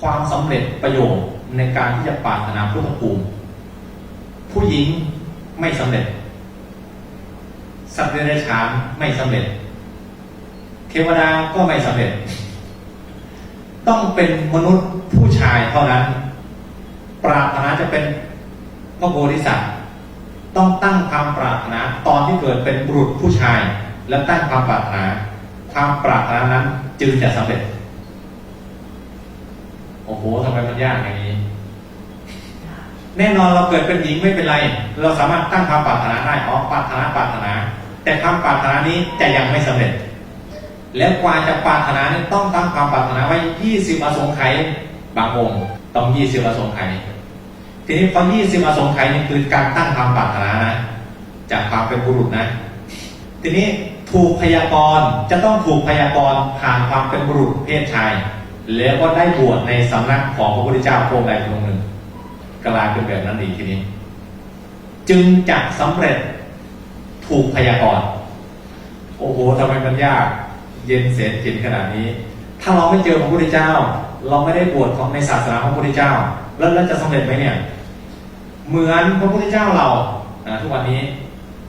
ความสำเร็จประโยชน์ในการที่จะปรารถนาพุทธภูมิ ผู้หญิงไม่สำเร็จ สัตว์เดรัจฉานไม่สำเร็จ เทวดาก็ไม่สำเร็จ ต้องเป็นมนุษย์ผู้ชายเท่านั้น ปรารถนาจะเป็นพระโพธิสัตว์ต้องตั้งความปรารถนาตอนที่เกิดเป็นบุรุษผู้ชาย และตั้งความปรารถนา ความปรารถนานั้นจึงจะสำเร็จ โอ้โหทำไมมันยากอย่างนี้ แน่นอนเราเกิดเป็นหญิงไม่เป็นไร เราสามารถตั้งความปรารถนาได้อ๋อปรารถนาปรารถนา แต่ความปรารถนานี้จะยังไม่สำเร็จ แล้วกว่าจะปรารถนานี้ต้องตั้งความปรารถนาไว้20อสงไขยบางองค์ต้อง20อสงไขยทีนี้พอ20อสงไขยนี่คือการตั้งความปรารถนานะ จากความเป็นบุรุษนะ ทีนี้ถูกพยากรณ์จะต้องถูกพยากรณ์ผ่านความเป็นบุรุษเพศชาย แล้วก็ได้บวชในสำนักของพระพุทธเจ้าพระองค์ใดองค์หนึ่งกลายเป็นแบบนั้นอีกทีนี้ จึงจะสำเร็จถูกพยากรณ์โอ้โหทำไมมันยาก เย็นเสนเย็นขนาดนี้ ถ้าเราไม่เจอพระพุทธเจ้า เราไม่ได้บวชของในศาสนาของพระพุทธเจ้า แล้วเราจะสำเร็จไหมเนี่ย เหมือนพระพุทธเจ้าเราอ่าทุกวันนี้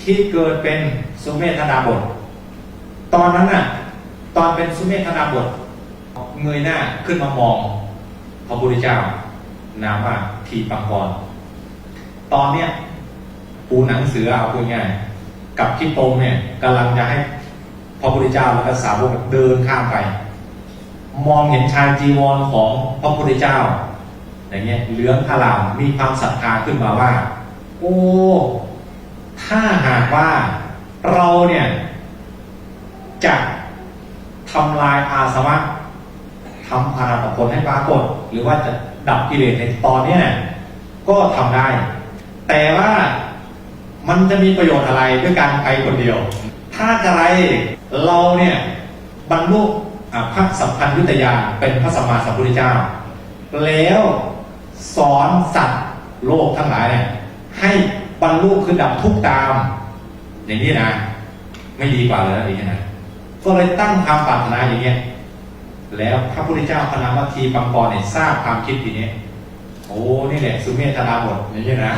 ที่เกิดเป็นสุเมธดาบท ตอนนั้นน่ะ ตอนเป็นสุเมธดาบท เงยหน้าขึ้นมามอง พระพุทธเจ้านามว่าทีปังกร ตอนเนี้ยปูหนังเสือเอาพูดง่ายกับที่ตรงเนี่ยกำลังจะให้พระพุทธเจ้าแล้วก็สาวกเดินข้ามไป มองเห็นชายจีวรของพระพุทธเจ้า อย่างเงี้ยเหลืองพลามมีความศรัทธาขึ้นมาว่า โอ้ถ้าหากว่าเราเนี่ยจะทำลายอาสวะ ทำอนาคตผลให้ปรากฏ หรือว่าจะดับกิเลสในตอนเนี้ยก็ทำได้ แต่ว่ามันจะมีประโยชน์อะไรด้วยการไปคนเดียว ถ้าอะไรเราเนี่ยบรรลุพระสัมพันธยุตยาเป็นพระสัมมาสัมพุทธเจ้า แล้วสอนสัตว์โลกทั้งหลายเนี่ยให้บรรลุคือดับทุกตาม อย่างนี้นะ ไม่ดีกว่าเลยนะอย่างนี้นะก็เลยตั้งความปรารถนาอย่างเงี้ย แล้วพระพุทธเจ้าพระนามวัตทีปังกรเนี่ยทราบความคิดทีนี้ โอ้นี่แหละสุเมธราบทอย่างนี้นะ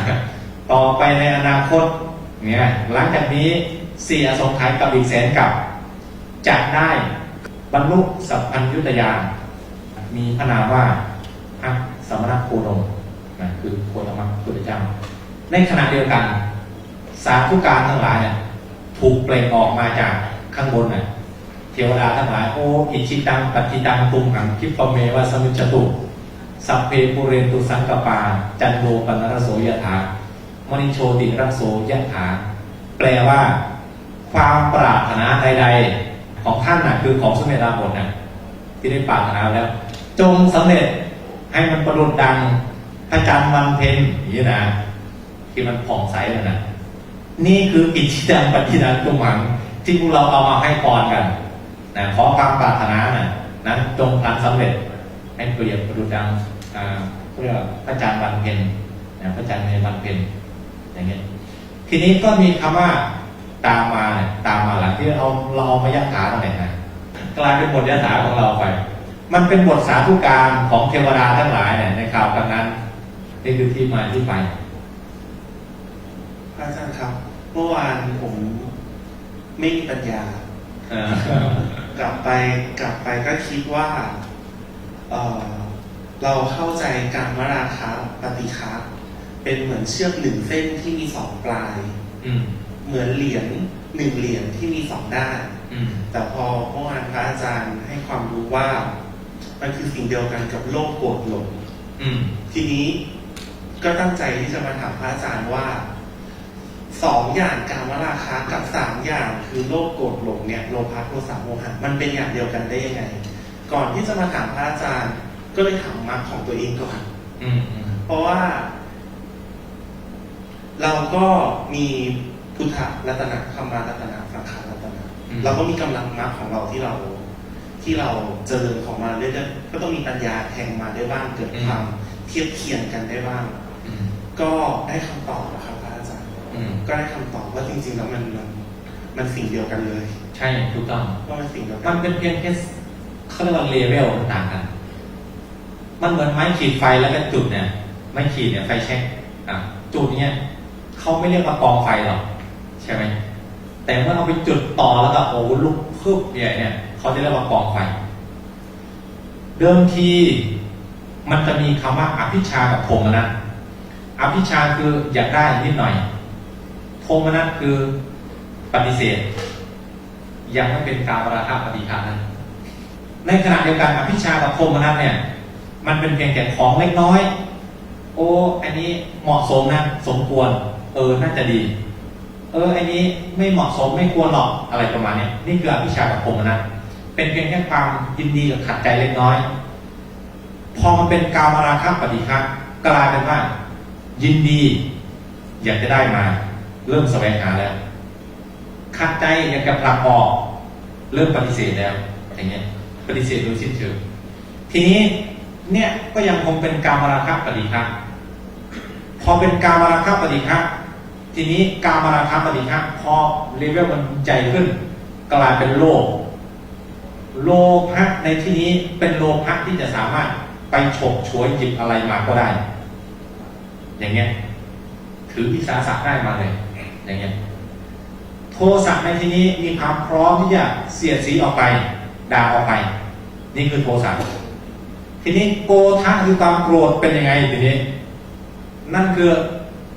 ต่อไปในอนาคตเนี่ยหลังจากนี้สี่อสงไขยกับอีกแสนกับจะได้บรรลุสัพพัญญุตยานมีพระนามว่าพระสมณโคดมนะคือโคดมพุทธเจ้า ในขณะเดียวกัน สาธุการทั้งหลายเนี่ยถูกเปล่งออกมาจากข้างบนน่ะเทวดาทั้งหลายโอ้อิชิตังปัจจิตังตุมหังคิปเมวะสมิจตุสัพเพปุเรนตุสังกปา จันโทปนรโสยถามณิโชติรัโสยถาแปลว่า ความปรารถนาใด ๆ ของท่านน่ะคือของสมเด็จระบทน่ะที่ได้ปรารถนาแล้ว จงสำเร็จให้มันประดุดดังพระจันทร์วันเพ็ญนี้นะที่มันผ่องใสเลยนะนี่คืออิทธิดังปฏิดังตุมหังที่พวกเราเอามาให้พรกัน นะขอความปรารถนาน่ะนั้นจงทันสำเร็จให้เปรียบประดุจดังอ่าเพื่อพระจันทร์วันเพ็ญนะพระจันทร์ในวันเพ็ญอย่างเงี้ยทีนี้ก็มีคำว่าตามมาเนี่ยตามมาหลังที่เราเราเอามายักถาตรงไหนนะกลายเป็นบทยักถาของเราไป มันเป็นบทสาธุการของเทวดาทั้งหลายเนี่ยในข่าวกันนั้นนี่คือที่มาที่ไปพระอาจารย์ครับ เมื่อวานผมไม่มีปัญญาเออ กลับไปกลับไปก็คิดว่าเอ่อเราเข้าใจการมราคะปฏิฆะเป็นเหมือนเชือกหนึ่งเส้นที่มีสองปลายอืมเหมือนเหรียญหนึ่งเหรียญที่มีสองด้านอืมแต่พอเมื่อวานพระอาจารย์ให้ความรู้ว่า มันคือสิ่งเดียวกันกับโลกโกรธหลงอืมทีนี้ก็ตั้งใจที่จะมาถามพระอาจารย์ว่า สองอย่างการมราคะกับสามอย่างคือโลภโกรธหลงเนี่ยโลภะโทสะโมหะมันเป็นอย่างเดียวกันได้ยังไง ก่อนที่จะมาถามพระอาจารย์ ก็เลยถามมรรคของตัวเองก่อนอืมอืมเพราะว่า เราก็มีพุทธรัตนะธรรมารัตนะสังขารรัตนะเราก็มีกำลังมรรคของเราที่เรา ที่เราเจริญของมาเรื่อยๆก็ต้องมีปัญญาแทงมาได้บ้างเกิดความเทียบเคียงกันได้บ้างอืมก็ได้คำตอบ ก็ได้คำตอบว่าจริง ๆ แล้วมันมันมันสิ่งเดียวกันเลยใช่ถูกต้อง ว่ามันสิ่งเดียวกัมันนเป็นเพียงแค่เขาเรียกว่าเลเวลต่างกัน มันเหมือนไม้ขีดไฟแล้วก็จุดเนี่ย ไม้ขีดเนี่ยไฟแช็กอะจุดเนี่ยเขาไม่เรียกว่ากองไฟหรอกใช่ไหมแต่เมื่อเอาไปจุดต่อแล้วก็โอ้ลุกพึบเนี่ยเนี่ยเขาจะเรียกว่ากองไฟ เดิมทีมันจะมีคำว่าอภิชากับโทมนัสอภิชาคืออยากได้นิดหน่อย โทมนัสคือปฏิเสธ ยังไม่เป็นการราคาปฏิฆานะในขณะเดียวกันอภิชากับโทมนัสเนี่ย มันเป็นเพียงแค่ของเล็กน้อย โอ้อันนี้เหมาะสมนะสมควร เออน่าจะดี เอออันนี้ไม่เหมาะสมไม่ควรหรอกอะไรประมาณนี้นี่คืออภิชากับโทมนัสเป็นเพียงแค่ความยินดีกับขัดใจเล็กน้อย พอมันเป็นกามราคะปฏิฆะกลายเป็นว่ายินดี อยากจะได้มา เริ่มแสวงหาแล้วขัดใจอยากจะผลักออก เริ่มปฏิเสธแล้วอย่างเงี้ยปฏิเสธโดยสิ้นเชิงทีนี้เนี่ยก็ยังคงเป็นกามราคะปฏิฆะพอเป็นกามราคะปฏิฆะทีนี้กามราคะปฏิฆะพอเลเวลมันใจขึ้น กลายเป็นโลภโลภะในที่นี้เป็นโลภะที่จะสามารถไปฉกฉวยหยิบอะไรมาก็ได้ อย่างเงี้ยถือวิสาสะได้มาเลย อย่างเงี้ยโทสะในที่นี้มีความพร้อมที่จะเสียดสีออกไป ด่าออกไป นี่คือโทสะทีนี้โกทะคือความโกรธเป็นยังไงทีนี้ นั่นคือ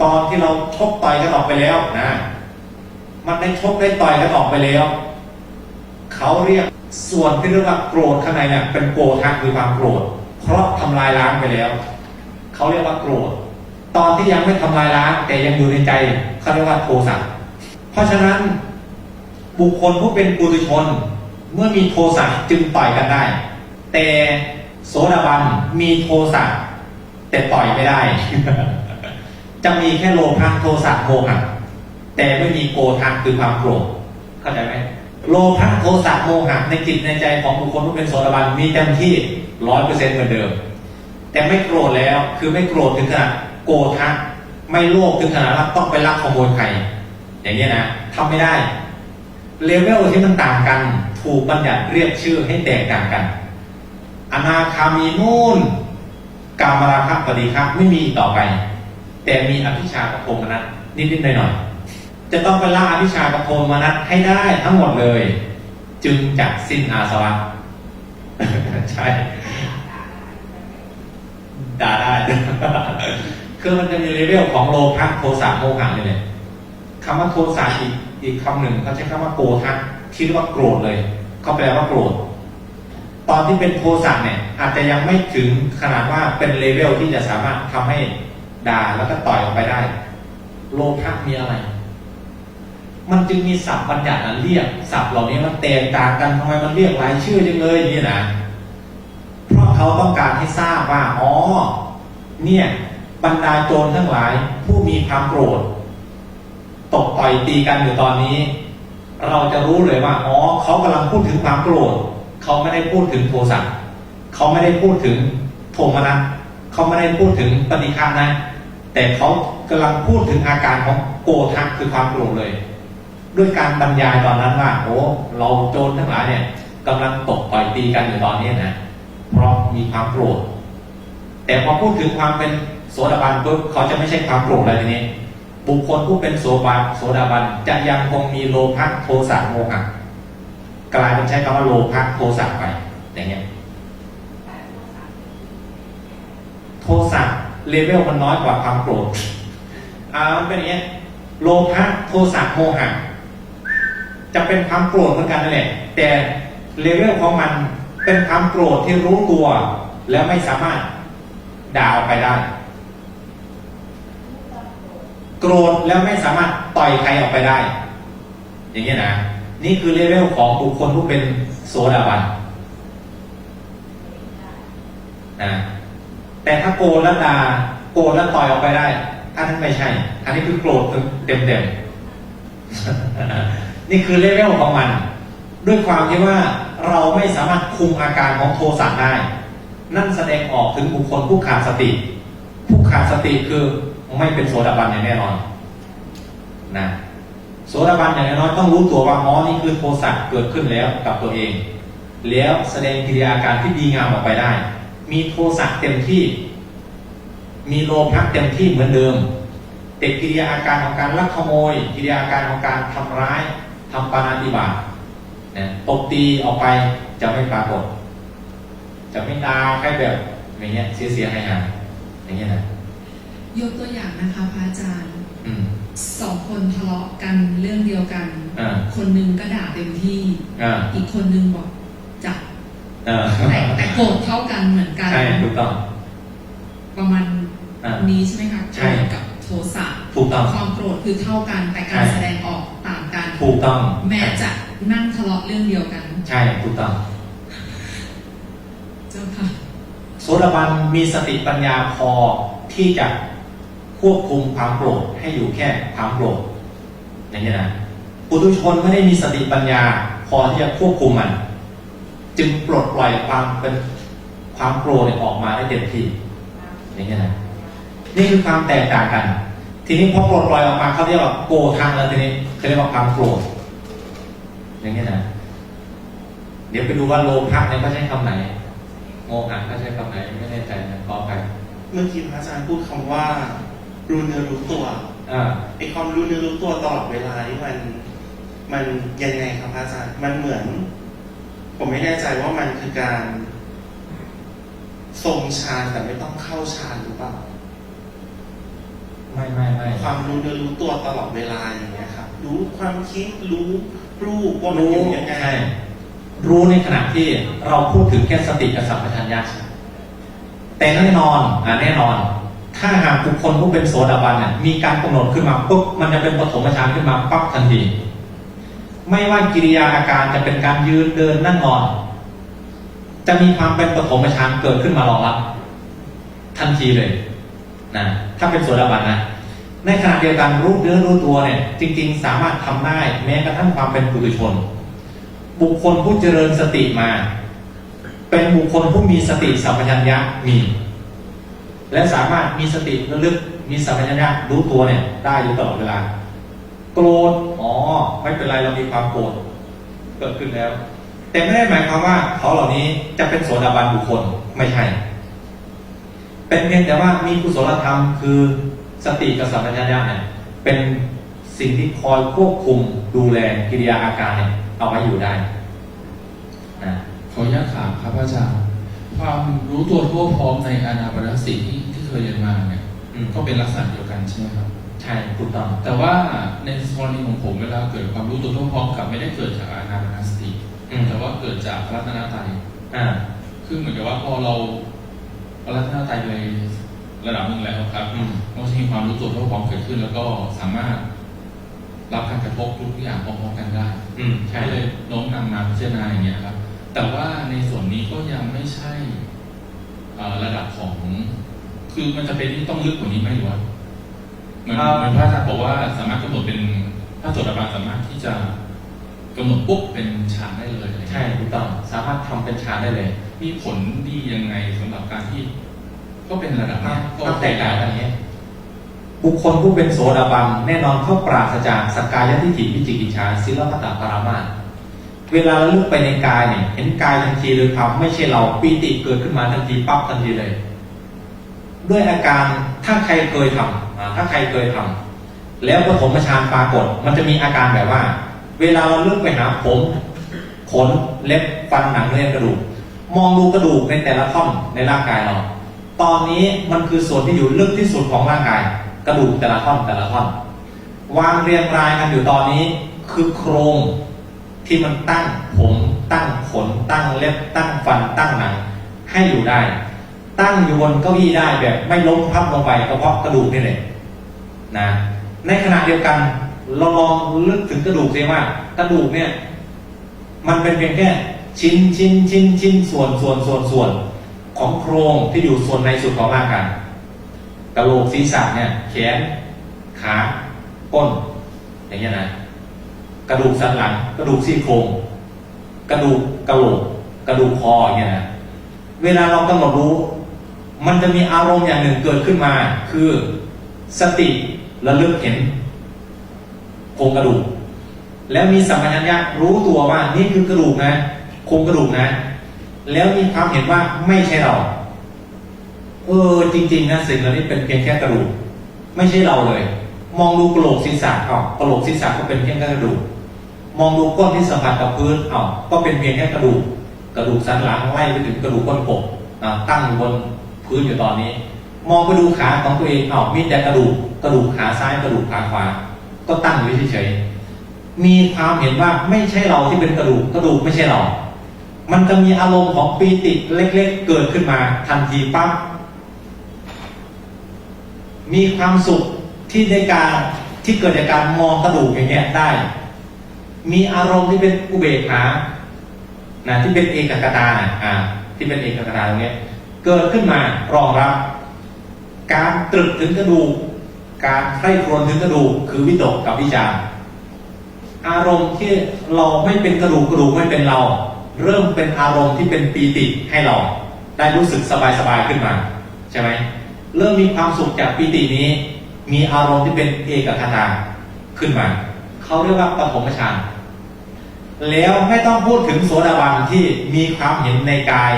ตอนที่เราชกต่อยกันออกไปแล้วนะ มันได้ชกได้ต่อยกันออกไปแล้ว เขาเรียกส่วนที่เรียกว่าโกรธข้างในเนี่ยเป็นโกทะคือความโกรธ เพราะทำลายล้างไปแล้ว เขาเรียกว่าโกรธ ตอนที่ยังไม่ทำลายล้างแต่ยังอยู่ในใจเขาเรียกว่าโทสะเพราะฉะนั้นบุคคลผู้เป็นปุถุชน เมื่อมีโทสะจึงต่อยกันได้ แต่โสดาบันมีโทสะแต่ต่อยไม่ได้ จะมีแค่โลภะโทสะโมหะแต่ไม่มีโกทะคือความโกรธเข้าใจไหมโลภะโทสะโมหะในจิตในใจของบุคคลผู้เป็นโสดาบันมีเต็มที่ร้อยเปอร์เซ็นต์เหมือนเดิม แต่ไม่โกรธแล้วคือไม่โกรธถึงขนาด โกทะไม่โลภถึงขนาดต้องไปลักขโมยใครอย่างนี้ยนะทำไม่ได้เลเวลที่มันต่างกัน ถูกบัญญัติเรียกชื่อให้แตกต่างกัน อนาคามีนู่นกามราคะปฏิฆะไม่มีต่อไป แต่มีอภิชากับโทมนัสนิดๆหน่อยๆจะต้องไปละอภิชากับโทมนัสให้ได้ทั้งหมดเลย จึงจะสิ้นอาสวะใช่ด่าได้ คือมันจะมีเลเวลของโลภะโทสะโมหะเลยเนี่ยคำว่าโทสะอีกอีกคำหนึ่งเขาใช้คำว่าโกทะที่เรียกว่าโกรธเลยเขาแปลว่าโกรธตอนที่เป็นโทสะเนี่ย อาจจะยังไม่ถึงขนาดว่าเป็นเลเวลที่จะสามารถทำให้ด่าแล้วก็ต่อยออกไปได้ โลภะมีอะไร มันจึงมีศัพท์บัญญัตินเรียกศัพท์เหล่านี้มันแตกต่างกันทำไมมันเรียกหลายชื่อจังเลยนี่นะเพราะเขาต้องการให้ทราบว่าอ๋อเนี่ย บรรดาโจรทั้งหลาย ผู้มีความโกรธตกต่อยตีกันอยู่ตอนนี้ เราจะรู้เลยว่าอ๋อเขากำลังพูดถึงความโกรธเขาไม่ได้พูดถึงโทสะเขาไม่ได้พูดถึงโทมนัสเขาไม่ได้พูดถึงปฏิฆานะ แต่เขากำลังพูดถึงอาการของโกทะคือความโกรธเลย ด้วยการบรรยายตอนนั้นว่าโอ้เราโจรทั้งหลายเนี่ยกำลังตกต่อยตีกันอยู่ตอนนี้นะเพราะมีความโกรธแต่พอพูดถึงความเป็น โสดาบันปุ๊บเขาจะไม่ใช่ความโกรธอะไรทีนี้ บุคคลผู้เป็นโสบันโสดาบันจะยังคงมีโลภะโทสะโมหะกลายเป็นใช้คำว่าโลภะโทสะไปอย่างเงี้ยโทสะเลเวลมันน้อยกว่าความโกรธอ่ามันเป็นอย่างเงี้ยโลภะโทสะโมหะจะเป็นความโกรธเหมือนกันนั่นแหละแต่เลเวลของมันเป็นความโกรธที่รู้ตัว แล้วไม่สามารถด่าออกไปได้ โกรธแล้วไม่สามารถต่อยใครออกไปได้ อย่างนี้ยนะ นี่คือเลเวลของบุคคลผู้เป็นโสดาบันนะแต่ถ้าโกรธแล้วด่าโกรธแล้วต่อยออกไปได้อันนั้นไม่ใช่ อันนี้คือโกรธเต็มเต็มนี่คือเลเวลของมัน ด้วยความที่ว่าเราไม่สามารถคุมอาการของโทสะได้ นั่นแสดงออกถึงบุคคลผู้ขาดสติ ผู้ขาดสติคือ ไม่เป็นโสดาบันอย่างแน่นอนนะโสดาบันอย่างน้อยต้องรู้ตัวว่าอ๋อนี่คือโทสะเกิดขึ้นแล้วกับตัวเอง แล้วแสดงกิริยาการที่ดีงามออกไปได้ มีโทสะเต็มที่ มีโลภะเต็มที่เหมือนเดิมแต่กิริยาอาการของการลักขโมย กิริยาอาการของการทำร้ายทำปาณาติบาตนะตบตีออกไปจะไม่ปรากฏ จะไม่ดาใครแบบอย่างเงี้ยเสียเสียหายหายอย่างเงี้ยนะ ยกตัวอย่างนะคะพระอาจารย์อืม สองคนทะเลาะกันเรื่องเดียวกัน อ่า คนหนึงก็ด่าเต็มที่ อ่าอีกคนหนึงบอกจับเออแต่แต่โกรธเท่ากันเหมือนกัน ใช่ถูกต้อง ประมาณอ่านี้ใช่ไหมคะใช่ โกรธกับโทสะถูกต้อง ความโกรธคือเท่ากัน แต่การใช่ แสดงออกต่างกัน ถูกต้องแม้จะนั่งทะเลาะเรื่องเดียวกัน ใช่ถูกต้อง เจ้าค่ะ โสดาบันมีสติปัญญาพอที่จะ ควบคุมความโกรธให้อยู่แค่ความโกรธอย่างนี้นะปุถุชนไม่ได้มีสติปัญญา พอที่จะควบคุมมัน จึงปลดปล่อยความเป็นความโกรธออกมาได้เต็มที่อย่างนี้นะนี่คือความแตกต่างกัน ทีนี้พอปลดปล่อยออกมาเขาเรียกว่าโกทังแล้วทีนี้เขาเรียกว่าความโกรธอย่างนี้นะเดี๋ยวไปดูว่าโลภะเนี่ยเขาใช้คำไหนโมหะเขาใช้คำไหนไม่แน่ใจนะขอไปเมื่อกี้พระอาจารย์พูดคำว่า รู้เนื้อรู้ตัวอ่าไอความรู้เนื้อรู้ตัวตลอดเวลานี่มัน มันยังไงครับพระอาจารย์ มันเหมือน ผมไม่แน่ใจว่ามันคือการทรงฌานแต่ไม่ต้องเข้าฌานหรือเปล่าไม่ไม่ไม่ความรู้เนื้อรู้ตัวตลอดเวลาอย่างเงี้ยครับรู้ความคิดรู้รูปว่ามันรู้อยู่ยังไงใช่รู้ในขณะที่เราพูดถึงแค่สติกับสัมปชัญญะแต่แน่นอนอ่าแน่นอน ถ้าหากบุคคลผู้เป็นโสดาบันเนี่ยมีการกำหนดขึ้นมาปุ๊บมันจะเป็นปฐมฌานขึ้นมาปั๊บทันที ไม่ว่ากิริยาอาการจะเป็นการยืนเดินนั่งนอน จะมีความเป็นปฐมฌานเกิดขึ้นมารองรับทันทีเลยนะถ้าเป็นโสดาบันนะในขณะเดียวกันรู้เนื้อรู้ตัวเนี่ยจริง ๆ สามารถทำได้แม้กระทั่งความเป็นปุถุชน บุคคลผู้เจริญสติมา เป็นบุคคลผู้มีสติสัมปชัญญะมี และสามารถมีสติระลึกมีสัมปชัญญะรู้ตัวเนี่ยได้อยู่ตลอดเวลา โกรธอ๋อไม่เป็นไรเรามีความโกรธเกิดขึ้นแล้ว แต่ไม่ได้หมายความว่าเขาเหล่านี้จะเป็นโสดาบันบุคคลไม่ใช่ เป็นเพียงแต่ว่ามีกุศลธรรมคือสติกับสัมปชัญญะเนี่ยเป็นสิ่งที่คอยควบคุมดูแลกิริยาอาการเนี่ยเอาไว้อยู่ได้นะขออนุญาตถามครับอาจารย์ความรู้ตัวทั่วพร้อมในอนาปนสติที่ที่ เคยเรียนมาเนี่ยอืมก็เป็นลักษณะเดียวกันใช่ไหมครับ ใช่ถูกต้องแต่ว่าในกรณีของผมเวลาเกิดความรู้ตัวทั่วพร้อมกับไม่ได้เกิดจากอานาปานสติ อืมแต่ว่าเกิดจากพระรัตนตรัยอ่า คือเหมือนกับว่าพอเราพระรัตนตรัยไประดับหนึ่งแล้วครับอืมมันก็จะมีความรู้ตัวทั่วพร้อมเกิดขึ้น แล้วก็สามารถรับการกระทบทุกอย่างพร้อมๆกันได้ อืมใช่ก็เลยโน้มนำมาพิจารณาอย่างเงี้ยครับ แต่ว่าในส่วนนี้ก็ยังไม่ใช่เอ่อระดับของ คือมันจะเป็นที่ต้องลึกกว่านี้ไหมหรือว่าเหมือนเหมือนพระอาจารย์บอกว่าสามารถกำหนดเป็นพระโสดาบันสามารถที่จะกำหนดปุ๊บเป็นฌานได้เลยอะไรเงี้ยใช่ถูกต้องสามารถทำเป็นฌานได้เลย มีผลดียังไงสำหรับการที่ ก็เป็นระดับควาเนี้มยก็ความแตกต่างกันอย่างเงี้ยบุคคลผู้เป็นโสดาบันแน่นอนเขาปราศจากสกกายทิฏฐิวิจิกิจฉาศิลปตปรามาสเวลาเราลึกไปในกายเนี่ย เห็นกายทันทีเลยครับไม่ใช่เราปีติเกิดขึ้นมาทันทีปั๊บทันทีเลย ด้วยอาการถ้าใครเคยทำอ่าถ้าใครเคยทำแล้วปฐมฌานปรากฏ มันจะมีอาการแบบว่า เวลาเราเลึกไปหาผมขนเล็บฟันหนังเนื้อกระดูก มองดูกระดูกในแต่ละท่อนในร่างกายเรา ตอนนี้มันคือส่วนที่อยู่ลึกที่สุดของร่างกาย กระดูกแต่ละท่อนแต่ละท่อนวางเรียงรายกันอยู่ตอนนี้คือโครงที่มันตั้งผมตั้งขนตั้งเล็บตั้งฟันตั้งหนังให้อยู่ได้ ตั้งอยู่บนเก้าอี้ได้แบบ ไม่ล้มพับลงไปก็เพราะกระดูกนี่แหละนะในขณะเดียวกันเราลองลึกถึงกระดูกสิว่ากระดูกเนี่ย มันเป็นเพียงแค่ชิ้นชิ้นชิ้นชิ้นส่วนส่วนส่วนส่วนของโครงที่อยู่ส่วนในสุดของร่างกายกระโหลกศีรษะเนี่ย แขน ขาก้น อย่างเงี้ยนะกระดูกสันหลัง กระดูกซี่โครงกระดูกกระโหลกกระดูกคออย่างเงี้ยนะเวลาเรากำหนดรู้ มันจะมีอารมณ์อย่างหนึ่งเกิดขึ้นมา คือสติระลึกเห็นโครงกระดูก แล้วมีสัมปชัญญะรู้ตัวว่านี่คือกระดูกนะโครงกระดูกนะ แล้วมีความเห็นว่าไม่ใช่เรา เออจริงๆนะสิ่งเหล่านี้เป็นเพียงแค่กระดูก ไม่ใช่เราเลย มองดูกระโหลกศีรษะเอากระโหลกศีรษะก็เป็นเพียงแค่กระดูก มองดูก้นที่สัมผัสกับพื้นเอาก็เป็นเพียงแค่กระดูก กระดูกสันหลังไล่ไปถึงกระดูกก้นกบอ่าตั้งอยู่บน พื้นอยู่ตอนนี้ มองไปดูขาของตัวเองเอามีแต่กระดูกกระดูกขาซ้ายกระดูกขาขวา ก็ตั้งอยู่เฉยๆมีความเห็นว่าไม่ใช่เราที่เป็นกระดูกกระดูกไม่ใช่เรา มันจะมีอารมณ์ของปีติเล็กๆ เกิดขึ้นมาทันทีปั๊บมีความสุขที่ในการที่เกิดจากการมองกระดูกอย่างเงี้ยได้ มีอารมณ์ที่เป็นอุเบกขานะที่เป็นเอกกตานะอ่าที่เป็นเอกกตาตรงเนี้ย เกิดขึ้นมารองรับ การตรึกถึงกระดูกการใคร่ครวญถึงกระดูกคือวิตกกับวิจารอารมณ์ที่เราไม่เป็นกระดูกกระดูกไม่เป็นเรา เริ่มเป็นอารมณ์ที่เป็นปีติให้เรา ได้รู้สึกสบายสบายขึ้นมาใช่ไหมเริ่มมีความสุขจากปีตินี้ มีอารมณ์ที่เป็นเอกคตาขึ้นมาเขาเรียกว่าปฐมฌานแล้วไม่ต้องพูดถึงโสดาบันที่มีความเห็นในกาย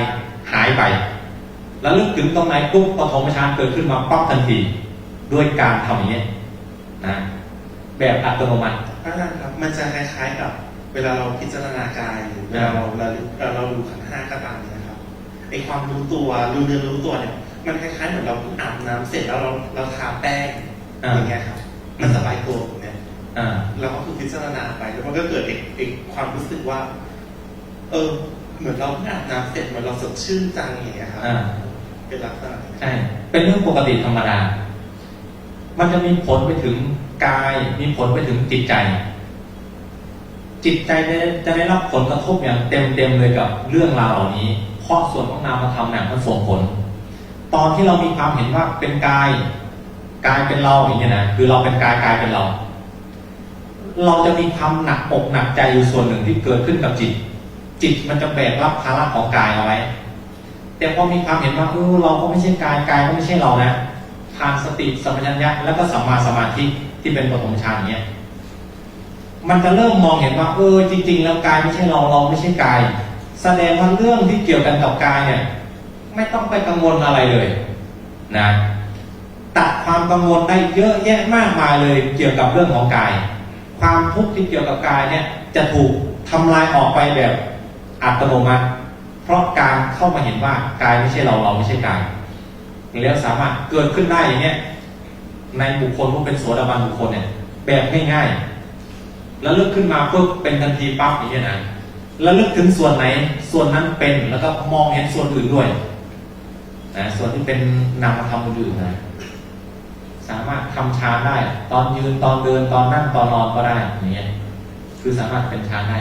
หายไป แล้วลึกถึงตรงไหนปุ๊บปฐมฌานเกิดขึ้นมาปั๊บทันที ด้วยการทำอย่างนี้ยนะแบบอัตโนมัติ พระอาจารย์ครับ มันจะคล้ายๆกับ เวลาเราพิจารณากายหรือเวลาเราเราเราเราดูขันธ์ห้าก็ตามเนี่ยนะครับไอความรู้ตัวรู้เนื้อรู้ตัวเนี่ยมันคล้ายๆเหมือนเราเพิ่งอาบน้ำเสร็จแล้วเราเราทาแป้งอ่า อย่างเงี้ยครับ มันสบายตัวผมเนี่ยอ่าเราก็คือพิจารณาไปแล้วมันก็เกิดอีกอีกความรู้สึกว่า เออ เหมือนเราเพิ่งอาบน้ำเสร็จเหมือนเราสดชื่นจังอย่างเงี้ยครับ อ่า เป็นลักษณะใช่ เป็นเรื่องปกติธรรมดา มันจะมีผลไปถึงกาย มีผลไปถึงจิตใจ จิตใจจะได้รับผลกระทบอย่างเต็มเต็มๆเลยกับเรื่องราวเหล่านี้ เพราะส่วนของนามธรรมเนี่ยมันส่งผล ตอนที่เรามีความเห็นว่าเป็นกาย กายเป็นเราอย่างเงี้ยนะ คือเราเป็นกายกายเป็นเรา เราจะมีความหนักอกหนักใจอยู่ส่วนหนึ่งที่เกิดขึ้นกับจิต จิตมันจะแบกรับภาระของกายเอาไว้ แต่พอมีความเห็นว่าเออเราก็ไม่ใช่กายกายก็ไม่ใช่เรานะทานสติสัมปชัญญะแล้วก็สัมมาสมาธิที่เป็นปฐมฌานเนี้ยมันจะเริ่มมองเห็นว่าเออจริง ๆ แล้วกายไม่ใช่เราเราไม่ใช่กาย แสดงว่าเรื่องที่เกี่ยวกันกับกายเนี่ยไม่ต้องไปกังวลอะไรเลยนะตัดความกังวลได้เยอะแยะมากมายเลยเกี่ยวกับเรื่องของกาย ความทุกข์ที่เกี่ยวกับกายเนี่ยจะถูกทำลายออกไปแบบอัตโนมัติ เพราะการเข้ามาเห็นว่ากายไม่ใช่เราเราไม่ใช่กายแล้วสามารถเกิดขึ้นได้อย่างเนี้ยในบุคคลผู้เป็นโสดาบันบุคคลเนี่ย แบบง่ายๆแล้วเลึกขึ้นมาปุ๊บเป็นทันทีปั๊บอย่างเงี้ยนะแล้วลึกถึงส่วนไหนส่วนนั้นเป็นแล้วก็มองเห็นส่วนอื่นด้วยนะส่วนที่เป็นนามธรรมอื่นนะสามารถทำฌานได้ ตอนยืนตอนเดินตอนนั่งตอนนอนก็ได้อย่างเงี้ยคือสามารถเป็นฌานได้